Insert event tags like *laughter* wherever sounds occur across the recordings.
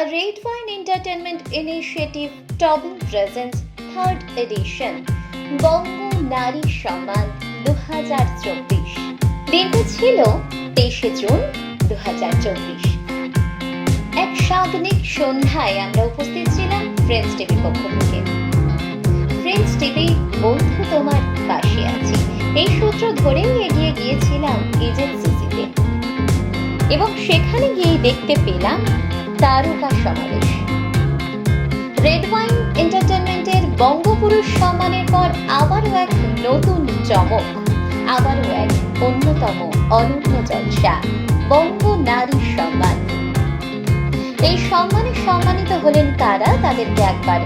A Red Wine Entertainment Initiative Tobin Presents Third Edition, বঙ্গ নারী সম্মান দু দিনটি ছিল তেইশে জুন দু এক সাগনিক সন্ধ্যায় আমরা উপস্থিত ছিলাম ফ্রেন্ডস টিভির পক্ষ থেকে। ফ্রেন্ডস টিভি বন্ধু তোমার পাশে আছি। এই সূত্র ধরেই এগিয়ে গিয়েছিলাম এজেন্সিতে এবং সেখানে গিয়ে দেখতে পেলাম তারকা সমাবেশ। রেড ওয়াইন এন্টারটেনমেন্টের বঙ্গপুরুষ সম্মানের পর আবারও এক নতুন চমক, আবারও এক অন্যতম অনন্য জলসা, বঙ্গ নারী সম্মান। এই সম্মানে সম্মানিত হলেন কারা তাদেরকে একবার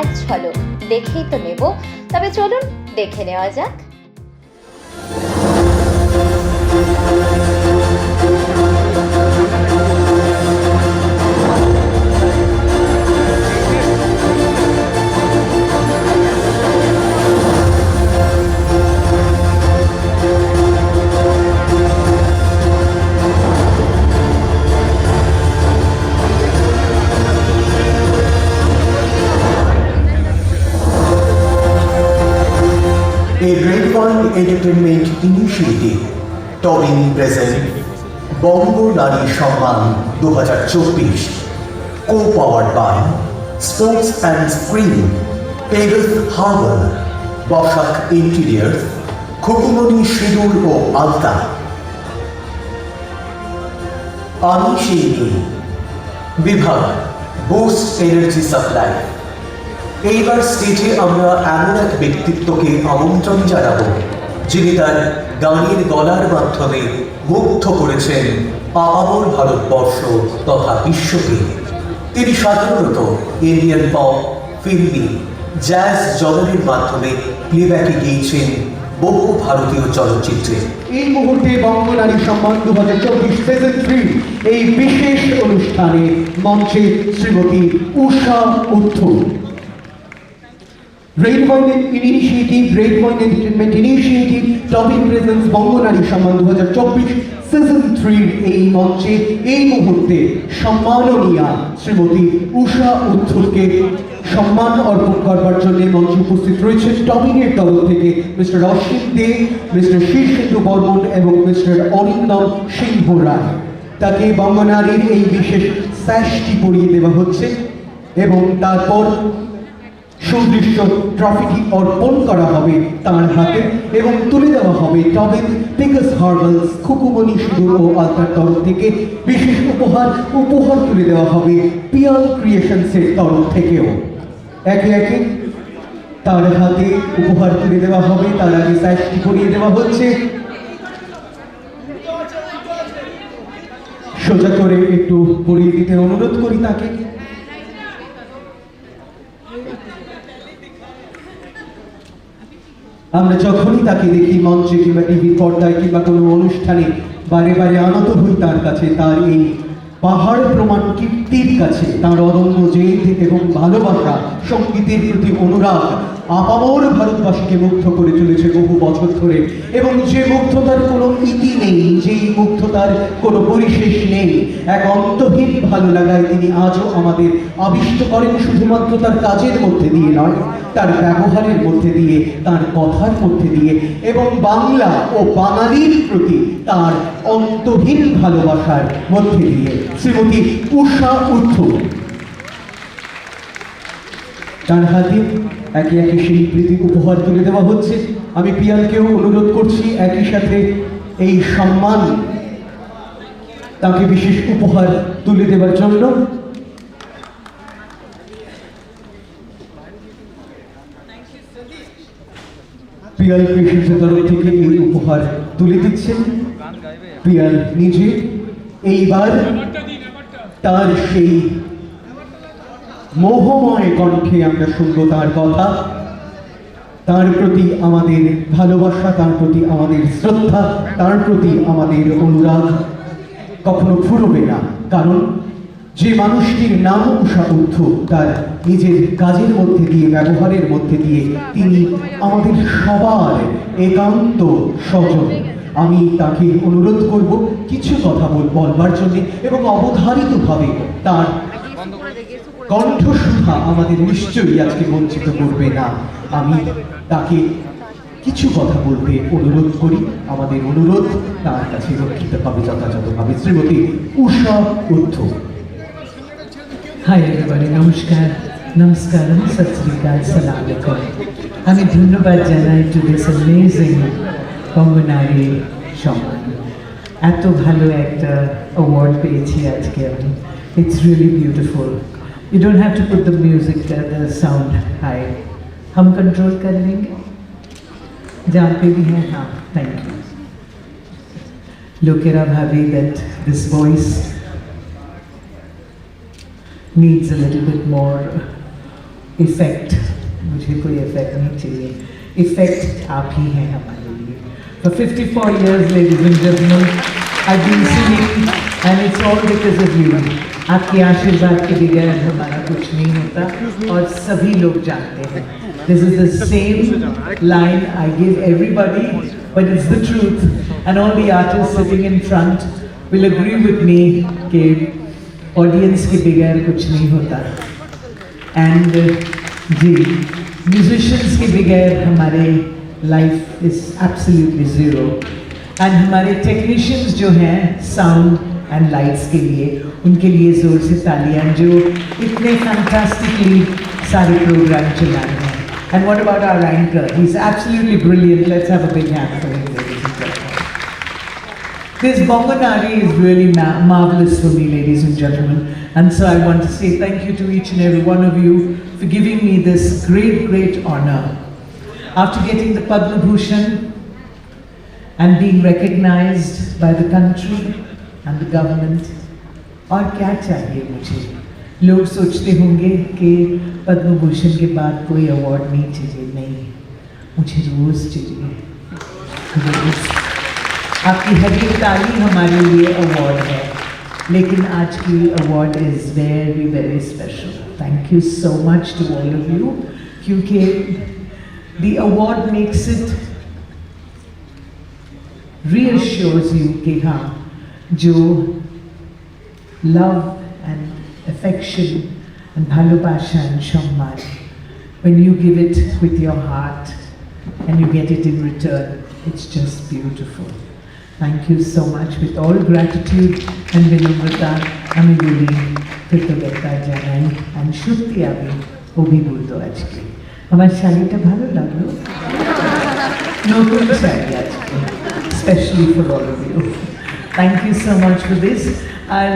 এক ঝলক দেখেই তো নেব। তবে চলুন দেখে নেওয়া যাক। Entertainment Initiative Tobin present বঙ্গ নারী সম্মান দু হাজার চব্বিশ co powered by sports and screen পেগল হার্বার বসাক ইন্টিরিয়ার খুকুমনি সিঁদুর ও আলতা আমি সেই। বিভাগ বুস্ট এনার্জি সাপ্লাই এইবার স্টেজে আমরা এমন এক ব্যক্তিত্বকে আমন্ত্রণ জানাব যিনি তার গানের গলার মাধ্যমে মুগ্ধ করেছেন আপামর ভারতবর্ষ তথা বিশ্বকে। তিনি সাধারণত ইন্ডিয়ান পপ, ফিল্মি, জ্যাজ জগনের মাধ্যমে প্লেব্যাকে গিয়েছেন বহু ভারতীয় চলচ্চিত্রে। এই মুহূর্তে বঙ্গনারী সম্মান দু হাজার চব্বিশ সিজন থ্রি এই বিশেষ অনুষ্ঠানে মঞ্চে Shrimati Usha Uthup red wine initiative red entertainment initiative topic presence Bangonari সম্মান দু হাজার চব্বিশ সিজন থ্রির এই মঞ্চে এই মুহূর্তে সম্মাননীয়া শ্রীমতী উষা উত্থুরকে সম্মান অর্পণ করবার জন্য মঞ্চে উপস্থিত রয়েছেন টমিনের তরফ থেকে মিস্টার অশ্বিন দে, মিস্টার শীর্ষেন্দু বর্মন এবং মিস্টার অরিন্দম সিংহ রায়। তাকে বঙ্গনারীর এই বিশেষ স্যাশটি পরিয়ে দেওয়া হচ্ছে এবং তারপর সুদৃশ্য ট্রফিটি অর্পণ করা হবে তার হাতে এবং তুলে দেওয়া হবে টবেন পিকাস হার্বালস খুকুমনি সিঁদুর ও আলতার তরফ থেকে বিশেষ উপহার উপহার তুলে দেওয়া হবে পিয়াল ক্রিয়েশনসের তরফ থেকেও। একে একে তার হাতে উপহার তুলে দেওয়া হবে, তার আগে সাইজটি করিয়ে দেওয়া হচ্ছে। সোজা করে একটু পরিয়ে দিতে অনুরোধ করি তাকে। আমরা যখনই তাকে দেখি মঞ্চে কিংবা টিভি পর্দায় কিংবা কোনো অনুষ্ঠানে বারে বারে আনত হই তার কাছে, তার এই পাহাড় প্রমাণ কীর্তির কাছে, তার অদম্য জেদ এবং ভালোবাসা, সঙ্গীতের প্রতি অনুরাগ আপামর ভারতবাসীকে মুগ্ধ করে চলেছে বহু বছর ধরে। এবং যে মুগ্ধতার কোনো ইতি নেই, যেই মুগ্ধতার কোনো পরিশেষ নেই, এক অন্তহীন ভালো লাগায় তিনি আজও আমাদের আবিষ্ট করেন শুধুমাত্র তার কাজের মধ্যে দিয়ে নয়, তার ব্যবহারের মধ্যে দিয়ে, তার কথার মধ্যে দিয়ে। এবং বাংলা ও বাঙালির প্রতি তার অন্তহীন ভালোবাসার মধ্যে দিয়ে। শ্রীমতী উষা উত্থু তার হাতে একে একে সেই প্রীতি উপহার তুলে দেওয়া হচ্ছে। আমি পিয়ালকেও অনুরোধ করছি, একই সাথে এই সম্মান, তাকে বিশেষ উপহার তুলে দেওয়ার জন্য। পিয়াল কৃষির তরফ থেকে এই উপহার তুলে দিচ্ছেন। পিয়াল নিজে, এইবার তার সেই মোহময় কণ্ঠে আমরা শুনব তার কথা। তার প্রতি আমাদের ভালোবাসা, তার প্রতি আমাদের শ্রদ্ধা, তার প্রতি আমাদের অনুরাগ কখনো ফুরবে না। কারণ যে মানুষটির নাম উষা উদ্ধ তার নিজের কাজের মধ্যে দিয়ে, ব্যবহারের মধ্যে দিয়ে তিনি আমাদের সবার একান্ত স্বজন। আমি তাকে অনুরোধ করব কিছু কথা বল, বলবার জন্য এবং অবধারিতভাবে তার কণ্ঠসুধা আমাদের নিশ্চয়ই আজকে বঞ্চিত করবে না। আমি তাকে কিছু কথা বলতে অনুরোধ করি। আমাদের অনুরোধ তার কাছে রক্ষিত হবে যথাযথভাবে। শ্রীমতী উষা উদ্ধ। হাই এভরিবডি নমস্কার। নমস্কারম সত শ্রীকাল সালাম আমি ধন্যবাদ জানাই টু দিস অ্যামেজিং কঙ্গনারি সম্মান। এত ভালো একটা অ্যাওয়ার্ড পেয়েছি আজকে আমি। It's really beautiful you don't have to put the music the sound high हम कंट्रोल कर लेंगे जहाँ पे भी हैं हाँ थैंक यू लोकेरा भाभी that this voice needs a little bit more effect मुझे कोई effect नहीं चाहिए effect आप ही हैं हमारे लिए for 54 years ladies and gentlemen I've been singing and it's all because of you आपके आशीर्वाद के बगैर हमारा कुछ नहीं होता, और सभी लोग जानते हैं। This is the same line I give everybody but it's the truth and all the artist sitting in front will agree with me के ऑडियंस के बगैर कुछ नहीं होता। एंड uh, जी म्यूजिशंस के बगैर हमारे life is absolutely zero and हमारे टेक्नीशियंस जो हैं साउंड एंड लाइट्स के लिए उनके लिए ज़ोर से तालियाँ जो इतने फैंटास्टिकली सारे प्रोग्राम चलाए हैं and what about our anchor he is absolutely brilliant let's have a big hand for him. This Bongonari is really ma- marvelous for me, ladies and gentlemen. And so I want to say thank you to each and every one of you for giving me this great, great honor. After getting the Padma Bhushan and being recognized by the country and the government, और क्या चाहिए मुझे? लोग सोचते होंगे कि पद्म भूषण के बाद कोई अवार्ड नहीं चाहिए नहीं। मुझे रोज़ चाहिए। रोज़। आपकी हर एक ताली हमारे लिए अवार्ड है। लेकिन आज की award is very very special thank you so much to all of you क्योंकि the award makes it reassures you कि हाँ जो love and affection and bhalobasha and সম্মান when you give it with your heart and you get it in return it's just beautiful thank you so much with all gratitude and vinamrata আমি বলি কৃতজ্ঞতা জানাই and সত্যি আমি অভিভূত আজকে আমার শাড়িটা ভালো লাগলো নতুন শাড়ি আজকে specially for all of you Thank you so much for this और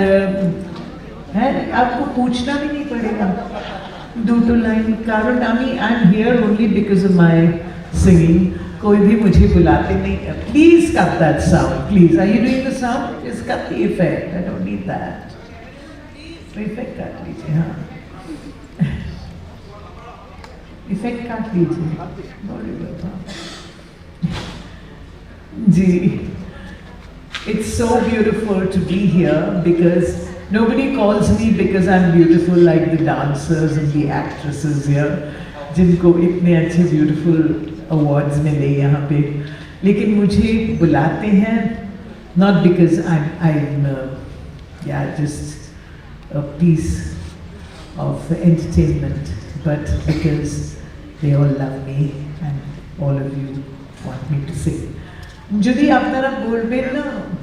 है आपको पूछना भी नहीं पड़ेगा दो तो लाइन कारण I I am here only because of my singing कोई भी मुझे बुलाते नहीं please cut that sound please are you doing the sound is cut the effect I don't need that effect काट लीजिए हाँ इफेक्ट काट लीजिए Very good, हाँ। जी It's so beautiful to be here because nobody calls me because I'm beautiful like the dancers and the actresses here, जिनको इतने अच्छे beautiful awards मिले यहाँ पे लेकिन मुझे बुलाते हैं not because I'm I'm uh, yeah just a piece of entertainment but because they all love me and all of you want me to sing. যদি আপনারা বলবেন না এ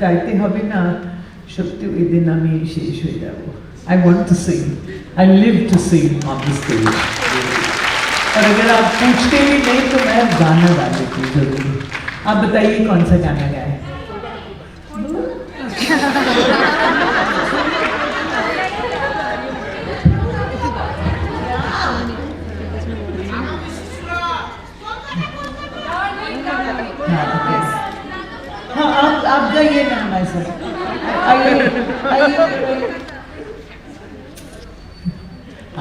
গাইতে হবে না সত্যি ওই দিন আমি শেষ হয়ে যাব I want to sing I live to sing on the stage और अगर आप पूछते भी नहीं तो मैं गाना गा देती हूँ जरूर आप बताइए कौन सा गाना गाए *laughs* आप जाइए ना हमारे साथ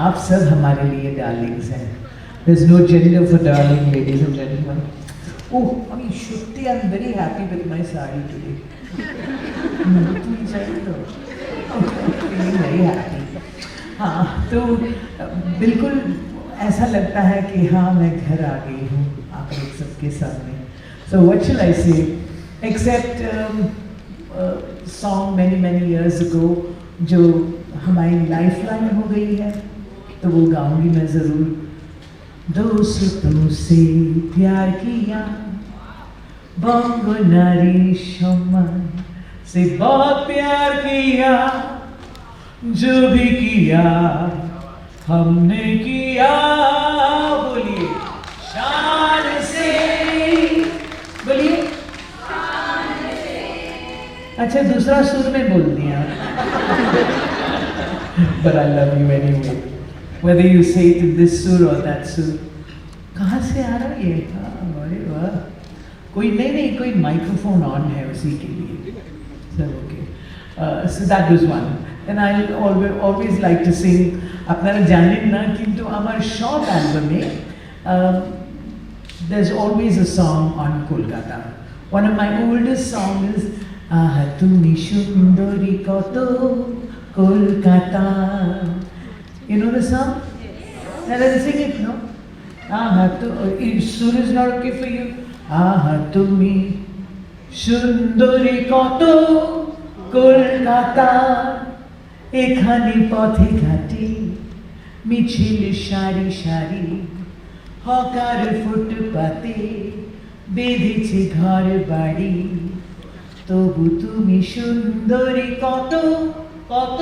आप सब हमारे लिए डार्लिंग्स हैं There's no gender for darling, ladies and gentlemen. Oh, I mean, Shruti, I'm very happy with my sari today. Hmm, तो feeling very happy. हाँ तो बिल्कुल ऐसा लगता है कि हाँ मैं घर आ गई हूँ आप लोग सबके सामने So what shall I say? Except um, a song many many years ago जो हमारी लाइफ लाइन हो गई है तो वो गाऊँगी मैं ज़रूर। दोस्तों से प्यार किया बंगो नारी सम्मान से बहुत प्यार किया जो भी किया हमने किया। अच्छा दूसरा सुर में बोल दिया but I love you anyway whether you say it in this sur or that sur कहाँ से आ रहा है ये हाँ, अरे वाह कोई नहीं नहीं कोई माइक्रोफोन ऑन है उसी के लिए सब okay so that was one and I always always like to sing আপনারা জানেন না কিন্তু আমার শর্ট অ্যালবামে there's always a song on Kolkata. One of my oldest songs is আহা তুমি সুন্দরী কত Kolkata You know the song? Now let's? আহা তো সুর for you. আহা তুমি সুন্দরী কত কলকাতা এখানে পথে ঘাটে মিছিল সারি সারি, হকার ফুটপাতে বেঁধেছে ঘর বাড়ি তবু তুমি সুন্দরী কত কত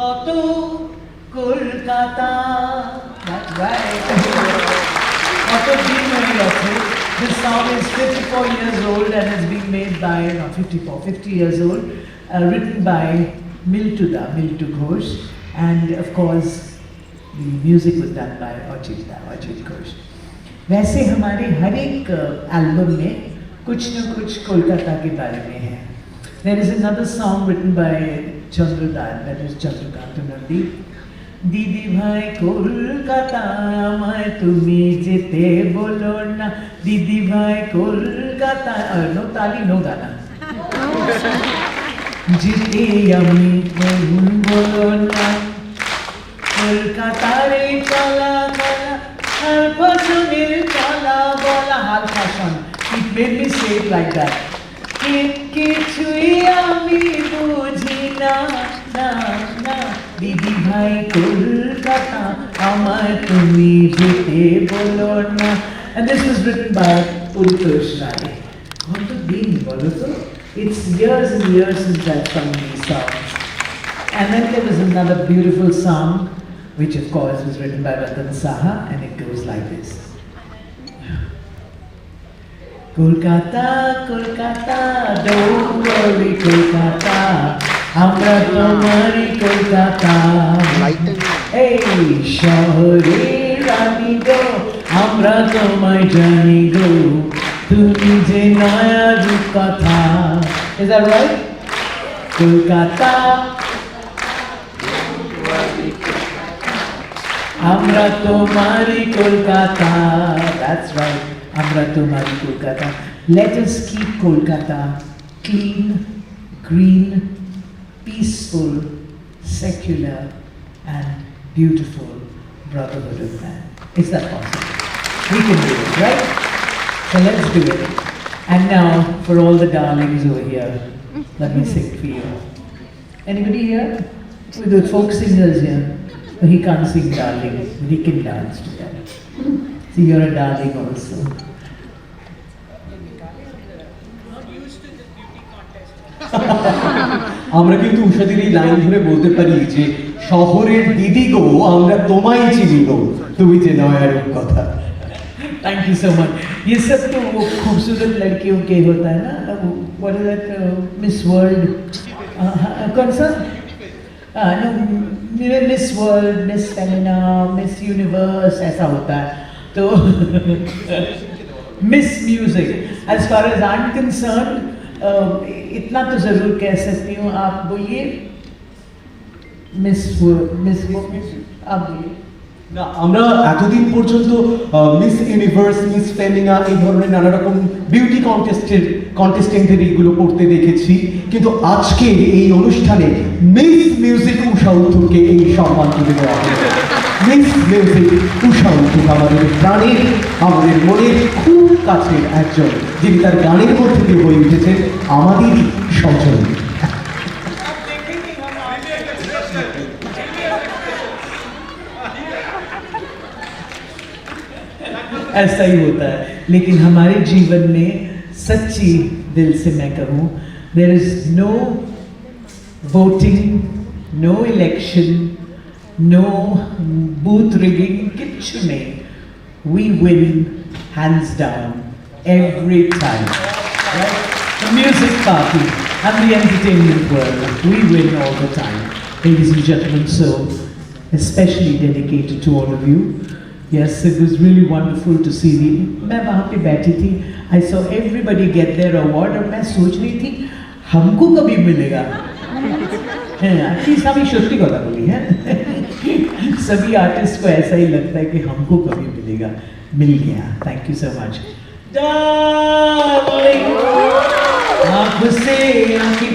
কত কলকাতা That's right. কত দিন হয়ে গেছে This song is 54 years old and has been made by, not 54, 50 years old, uh, written by Miltuda, Miltu Ghosh, and of course, the music was done by Ajit Da, Ajit Ghosh. वैसे हमारे हर एक album में कुछ न कुछ कोलकाता के बारे में है there is another song written by Chandrakant that is Chandrakant Nandi দিদি ভাই কলকাতা আমায় তুমি যেতে বলো না দিদি ভাই কলকাতা নো তালি নো গানা যেতে আমি কোন বলো না কলকাতার এই চলা চলা আর পছন্দের চলা বলা হাল fashion It made me say it like that কিছুই আমি বুঝি না না না দিদি ভাই কলকাতা আমার তুমি যেতে বলো না And this was written by Ultush Rai. কত দিন বলো তো It's years and years since I've sung these songs. And then there was another beautiful song, which of course was written by Ratan Saha, and it goes like this. Kolkata, Kolkata, don't worry, Kolkata. আমরা তোমারই কলকাতা এই শহরে রানী গো আমরা তোমায় জানি গো তুমি যে নয়া রূপকথা Is that right? কলকাতা আমরা তোমারই কলকাতা That's right. আমরা তোমারই Kolkata Let us keep Kolkata clean, green, peaceful, secular, and beautiful brotherhood of man. Is that possible? We can do it, right? So let's do it. And now, for all the darlings over here, let me sing for you. Anybody here? With the folk singers here. But he can't sing darling, but he can dance to that. So you're a darling also. আমরা কিন্তু উষাদির এই line ধরে বলতে পারি যে শহরের দিদি গো আমরা তোমায় চিনি গো তুমি যে নয়ার কথা थैंक यू सो मच ये सब तो वो खूबसूरत लड़कियों के होता है ना what is that miss world कौन सा no miss world miss Femina miss universe ऐसा होता है तो miss music as far as I am concern इतना तो ज़रूर कह सकती हूँ आप बोलिए मिस मिस आप बोलिए না আমরা এতদিন পর্যন্ত মিস ইউনিভার্স মিস ফেমিনা এই ধরনের নানা রকম বিউটি কন্টেস্টের কন্টেস্টেন্টদের এইগুলো করতে দেখেছি কিন্তু আজকে এই অনুষ্ঠানে মিস মিউজিক উষা উত্তরকে এই সম্মান তুলে দেওয়া হলো মিস মিউজিক উষা অন্তুক আমাদের প্রাণীর আমাদের মনের খুব কাছের একজন যিনি তার গানের মধ্যে দিয়ে হয়ে উঠেছে আমাদেরই সচল ऐसा ही होता है लेकिन हमारे जीवन में सच्ची दिल से मैं कहूँ there is no voting no election no booth rigging किच्छु नहीं we win hands down every time. Right? The music party and the entertainment world, we win all the time. Ladies and gentlemen, so especially dedicated to all of you. Yes, it was really wonderful to see the. मैं वहाँ पे बैठी थी I saw everybody get their award और मैं सोच रही थी हमको कभी मिलेगा एटलीस्ट हमें सत्य কথা বলি হ্যাঁ सभी आर्टिस्ट को ऐसा ही लगता है कि हमको कभी मिलेगा। मिल गया। थैंक यू सो मच आँख से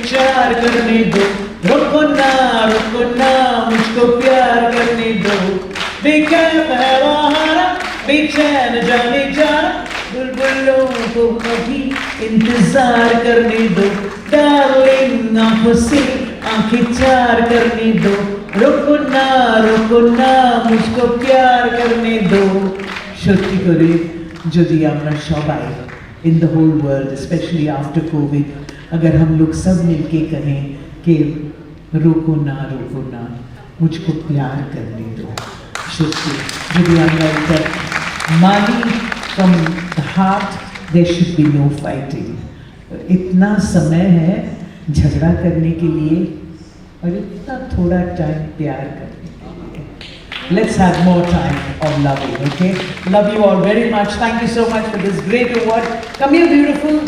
चार करने दो। रुको ना रुको ना मुझको प्यार करने दो। बेकैफ है बेचैन जाने जाना बुलबुलों को कभी इंतज़ार करने दो। डार्लिंग आँखों से आँखें चार करने दो। रुको ना रुको ना मुझको प्यार करने दो সত্যি করে যদি আমরা সবাই in the whole world specially after Covid अगर हम लोग सब मिलके कहें कि रोको ना रोको ना मुझको प्यार करने दो সত্যি যদি আমরা এটা मानी from the heart there should be no fighting इतना समय है झगड़ा करने के लिए और इतना थोड़ा टाइम प्यार करने Let's have more time of loving, okay? Love you all very much. Thank you so much for this great award. Come here, beautiful.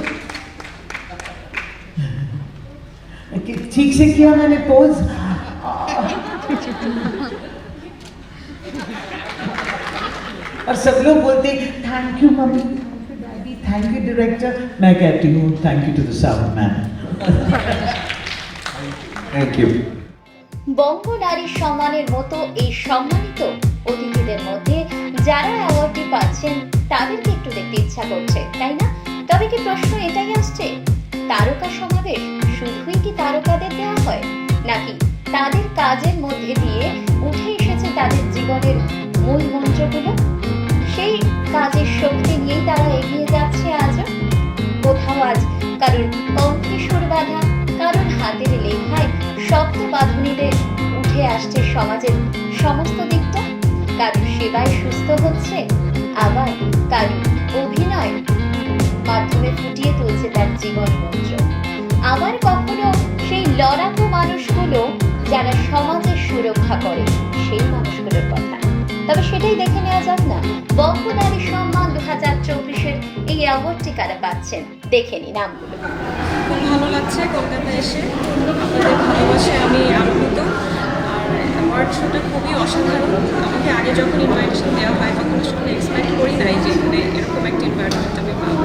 ठीक से किया मैंने पोज और सब लोग बोलते thank you mummy daddy thank you director मैं कहती हूँ thank you to the sound man thank you বঙ্গ নারী সম্মানের মতো এই সম্মানিত অতিথিদের মধ্যে যারা অ্যাওয়ার্ডটি পাচ্ছেন, তাদেরকে একটু দেখতে ইচ্ছা করছে, তাই না? তবে কি প্রশ্ন এটাই আসছে? তারকা সমাবেশ শুধুই কি তারকাদের দেওয়া হয়? নাকি তাদের কাজের মধ্যে দিয়ে উঠে এসেছে তাদের জীবনের মূল মন্ত্রগুলো? সেই কাজের শক্তি নিয়েই তারা এগিয়ে যাচ্ছে আজও? কোথাও আজ কারোর কণ্ঠে সুর বাঁধা, কারোর হাতের লেখায় শব্দ বাঁধুনিতে উঠে আসছে সমাজের সমস্ত দিকটা। কারোর সেবায় সুস্থ হচ্ছে, আবার কারোর অভিনয় মাধ্যমে ফুটিয়ে তুলছে তার জীবন মন্ত্র। আবার কখনো সেই লড়াকু মানুষগুলো যারা সমাজের সুরক্ষা করে, সেই মানুষগুলোর কথা। তবে সেটাই দেখে নেওয়া যাক না। বঙ্গ নারী সম্মান দু হাজার চব্বিশের এই অ্যাওয়ার্ডটি কারা পাচ্ছেন? দেখে নিন নামগুলো ভালো লাগছে কলকাতায় এসে। আপনাদের ভালোবাসে আমি আনন্দিত। আর অ্যাওয়ার্ড শোটা খুবই অসাধারণ। আমাকে আগে যখন ইনভাইটেশন দেওয়া হয়, তখন আসলে এক্সপেক্ট করি নাই যে এখানে এরকম একটা ইনভাইরনমেন্ট আমি পাবো।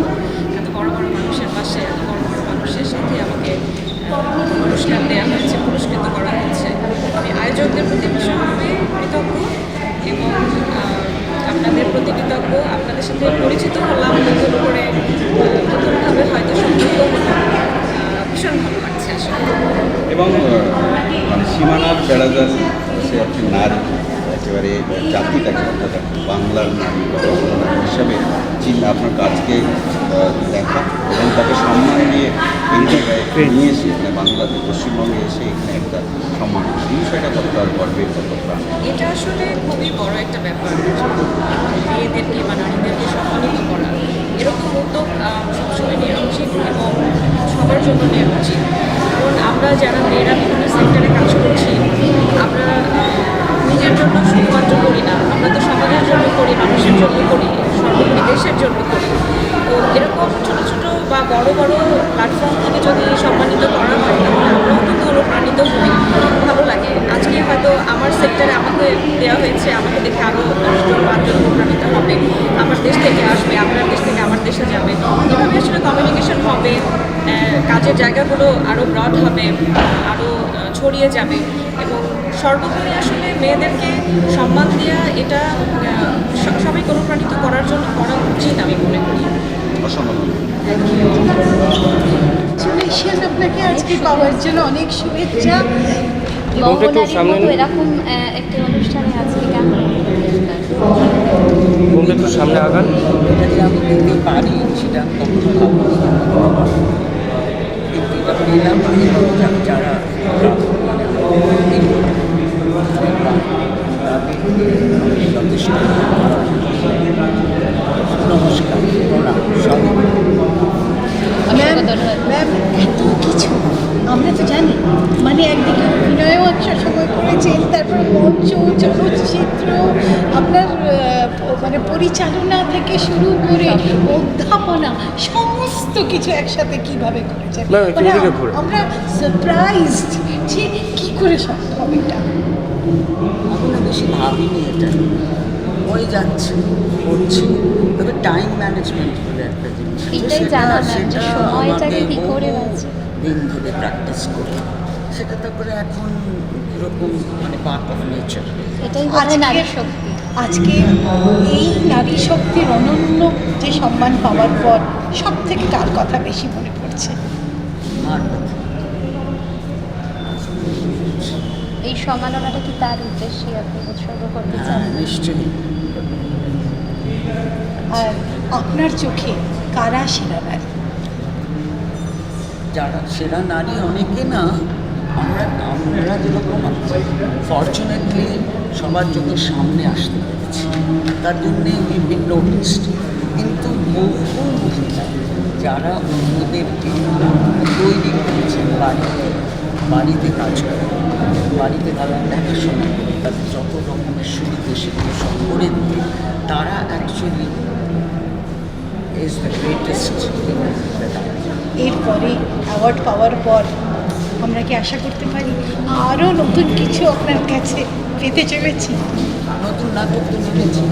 এত বড় বড় মানুষের পাশে, এত বড় বড় মানুষের সাথে আমাকে পুরস্কার দেওয়া হয়েছে, পুরস্কৃত করা হয়েছে। আমি আয়োজকদের প্রতি ভীষণভাবে কৃতজ্ঞ এবং আপনাদের প্রতি কৃতজ্ঞ। আপনাদের সাথে পরিচিত হলাম নতুন করে নতুনভাবে হয়তো সম্পৃক্ত হলাম ভীষণ ভালো লাগছে আসলে। এবং মানে সীমানার বেড়াজাল সে একটি নারী একেবারে জাতিটাকে অর্থাৎ বাংলার নারী বা বাংলা নারী হিসাবে চিন্তা আপনার কাজকে দেখা এবং তাকে সম্মান দিয়ে এই জায়গায় নিয়ে এসে মানে বাংলাদেশ পশ্চিমবঙ্গে এসে এখানে একটা সম্মান এই বিষয়টা কতটা গর্বের কতটা এটা আসলে খুবই বড় একটা ব্যাপার। মেয়েদেরকে বা নারীদেরকে সম্মানিত করা। এরকম উদ্যোগ সবসময় উচিত এবং সবার জন্য নেওয়া উচিত। কারণ আমরা যারা মেয়েরা বিভিন্ন সেক্টরে কাজ করছি, আমরা নিজের জন্য শুধুমাত্র করি না, আমরা তো সমাজের জন্য করি, মানুষের জন্য করি সর্বোপরি দেশের জন্য করি। তো এরকম ছোটো ছোটো বা বড় বড় প্ল্যাটফর্ম থেকে যদি সম্মানিত করা হয়, তাহলে আমরাও কিন্তু অনুপ্রাণিত হই। ভালো লাগে। আজকে হয়তো আমার সেক্টরে আমাকে দেওয়া হয়েছে, আমাকে দেখে আরও দশজন পাঁচজন অনুপ্রাণিত হবে। আমার দেশ থেকে আসবে, আপনার দেশ থেকে আমার দেশে যাবে। এভাবে আসলে কমিউনিকেশন হবে কাজের জায়গাগুলো আরও ব্রড হবে আরও ছড়িয়ে যাবে। এবং সর্বোপরি আসলে মেয়েদেরকে সম্মান দেওয়া এটা সবাইকে অনুপ্রাণিত করার জন্য করা উচিত আমি মনে করি। আপনাকে আজকে পাওয়ার জন্য অনেক শুভেচ্ছা। এরকম একটি অনুষ্ঠানে আজকে কেমন বলতে একটু সামনে আগান। এটা যে আমি দিতে পারি সেটা আমি কখনো পেলাম যারা যথেষ্ট নমস্কার। প্রণাম সবই ম্যাম ম্যাম এত কিছু আমরা তো জানি। মানে একদিকে অভিনয়ও একটা সময় করেছেন তারপর মঞ্চ চলচ্চিত্র আপনার মানে পরিচালনা থেকে শুরু করে অধ্যাপনা সমস্ত কিছু একসাথে কীভাবে করেছেন? মানে। আমরা সারপ্রাইজড যে কি করে সম্ভব এটা? আমি না বেশি ভাবিনি এটা। হয়ে যাচ্ছে হচ্ছে তবে টাইম ম্যানেজমেন্ট বলে একটা জিনিস এটাই জানা সেটা সময়টাকে কি করে দিন ধরে প্র্যাকটিস করি। সেটা তারপরে এখন এরকম মানে পার্ট অফ নেচার এটাই আজকে- নারী শক্তি। আজকে এই নারী শক্তির অনন্য যে সম্মান পাওয়ার পর সব থেকে কার কথা বেশি মনে পড়ছে? আর এই সম্মাননাটা কি তার উদ্দেশ্যে আপনি উৎসর্গ করতে চান? হ্যাঁ নিশ্চয়ই। আর আপনার চোখে কারা সেরা নারী? যারা সেরা নারী অনেকে না, আমরা আমরা যেরকম ফর্চুনেটলি সবার চোখের সামনে আসতে পেরেছি। তার জন্যে উই বিন কিন্তু বহু মহিলা যারা অন্যদেরকে তৈরি করেছেন বাড়িতে বাড়িতে কাজ করে বাড়িতে তারা দেখাশোনা করে, তাদের যত রকমের সুবিধে সেগুলো সব করে দিয়ে তারা অ্যাকচুয়ালি ইজ দ্য গ্রেটেস্ট এরপরে অ্যাওয়ার্ড পাওয়ার পর আমরা কি আশা করতে পারি? আরও নতুন কিছু আপনার কাছে পেতে চলেছি। নতুন নাটক তো নিয়েছি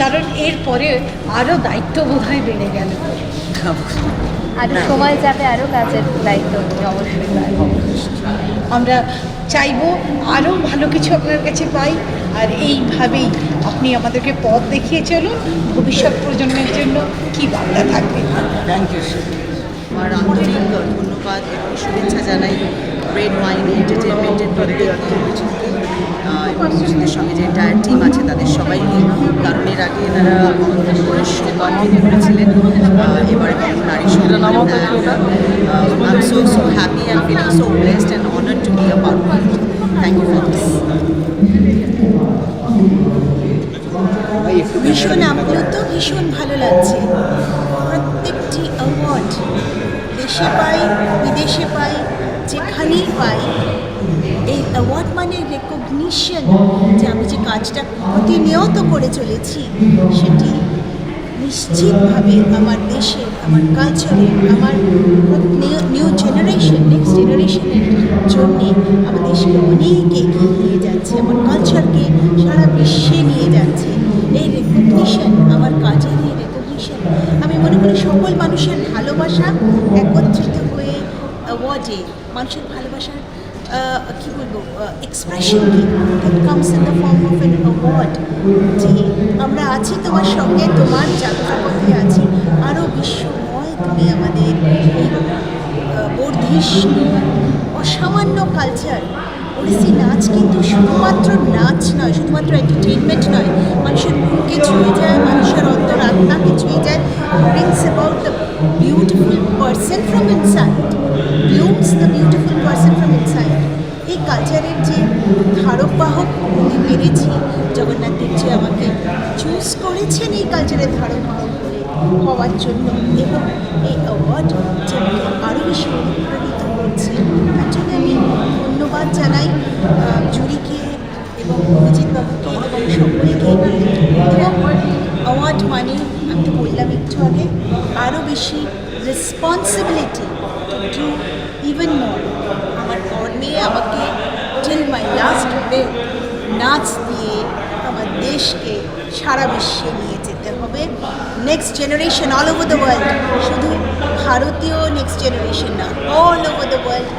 কারণ এরপরে আরও দায়িত্ব বোধহয় বেড়ে গেল। আরও সময় যাবে আরও কাজের দায়িত্ব অবশ্যই আমরা চাইব আরও ভালো কিছু আপনার কাছে পাই আর এইভাবেই আপনি আমাদেরকে পথ দেখিয়ে চলুন ভবিষ্যৎ প্রজন্মের জন্য কি বার্তা থাকবে? থ্যাংক ইউ আমার আন্তরিক ধন্যবাদ এবং শুভেচ্ছা জানাই রেড ওয়াইন এন্টারটেনমেন্টের প্রত্যেক এবং সঙ্গে যে এন্টায়ার টিম আছে তাদের সবাইকে কারণ এর আগে এনারা কন্টিনিউ করেছিলেন। এবারে নারী সম্মান I am so so happy and feeling so blessed and honour to be a part thank you for this ভীষণ আপ্লুত, ভীষণ ভালো লাগছে। প্রত্যেকটি অ্যাওয়ার্ড দেশে পাই, বিদেশে পাই, যেখানেই পাই, এই অ্যাওয়ার্ড মানে রেকগনিশন যে আমি যে কাজটা প্রতিনিয়ত করে চলেছি, সেটি নিশ্চিতভাবে আমার দেশের আমার কালচারের আমার নিউ জেনারেশন নেক্সট জেনারেশনের জন্যে আমার দেশকে অনেক এগিয়ে নিয়ে যাচ্ছে, আমার কালচারকে সারা বিশ্বে নিয়ে যাচ্ছে এই রেকগনিশন আমার কাজের এই রেকগনিশন আমি মনে করি সকল মানুষের ভালোবাসা একত্রিত হয়ে অ্যাওয়ার্ডে মানুষের ভালোবাসার কি বলব expression that comes in the form of an award যে আমরা আছি তোমার সঙ্গে, তোমার যাত্রাপথে আছি। আরও বিশ্বময় তুমি আমাদের বর্ধিষ্ণু, অসামান্য কালচার ওড়িশি নাচ কিন্তু শুধুমাত্র নাচ নয়, শুধুমাত্র এন্টারটেনমেন্ট নয়, মানুষের মনকে ছুঁয়ে যায়, মানুষের অন্তর আত্মাকে ছুঁয়ে যায় brings about the beautiful person from inside blooms the beautiful person from inside এই কালচারের যে ধারক বাহক হতে পেরেছি জগন্নাথ দেবজি আমাকে চুজ করেছেন এই কালচারের ধারক বাহক হওয়ার জন্য এবং এই অ্যাওয়ার্ড যে আমাকে আরও বেশি অনুপ্রাণিত করছে, তার জন্য আমি ধন্যবাদ জানাই জুরিকে এবং অভিজিৎ বাবুকে এবং সকলকে। এবং অ্যাওয়ার্ড মানে আমি তো বললাম একটু আগে আরও বেশি রেসপন্সিবিলিটি টু ইভেন মোর আমার কর্মে আমাকে টিল মাই লাস্ট ব্রেথ নাচ দিয়ে আমার দেশকে সারা বিশ্বে নিয়ে যেতে হবে। Next generation all over the world শুধু ভারতীয় নেক্সট জেনারেশন না all over the world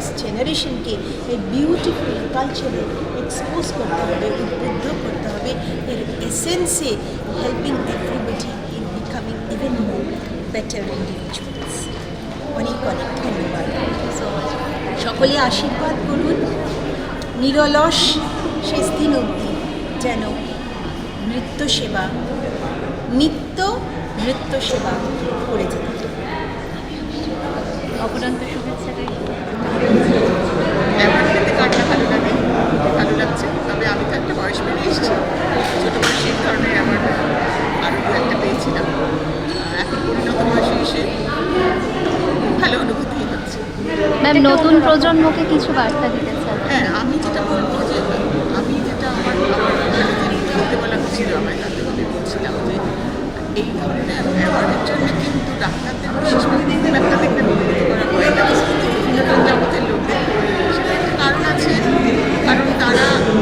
next জেনারেশনকে এই বিউটিফুল কালচারে এক্সপোজ করতে হবে, উদ্বুদ্ধ করতে হবে, এর এসেন্সে helping everybody in becoming even more better individuals অনেক অনেক ধন্যবাদ। সকলে আশীর্বাদ করুন, নিরলস শেষ দিন অবধি যেন নৃত্য সেবা, নিত্য নৃত্য সেবা করে যেত অপরান্ত লাগছে তবে আমি তো একটা বয়স পেরিয়ে এসেছি। ছোটো বয়সে ধরনের আমার আরও দু একটা পেয়েছিলাম। এখন পরিণত বয়সে এসে ভালো অনুভূতি হচ্ছে। ম্যাম নতুন প্রজন্মকে কিছু বার্তা দিতে চান? হ্যাঁ আমি যেটা বলব যে আমি যেটা আমার বলতে বলা হচ্ছিল আমার তাতে আমি বলছিলাম যে এই ধরনের অ্যাওয়ার্ডের জন্য কিন্তু ডাক্তারদের বিশেষ করে ডাক্তারদের বিভিন্ন রকম Tijuana.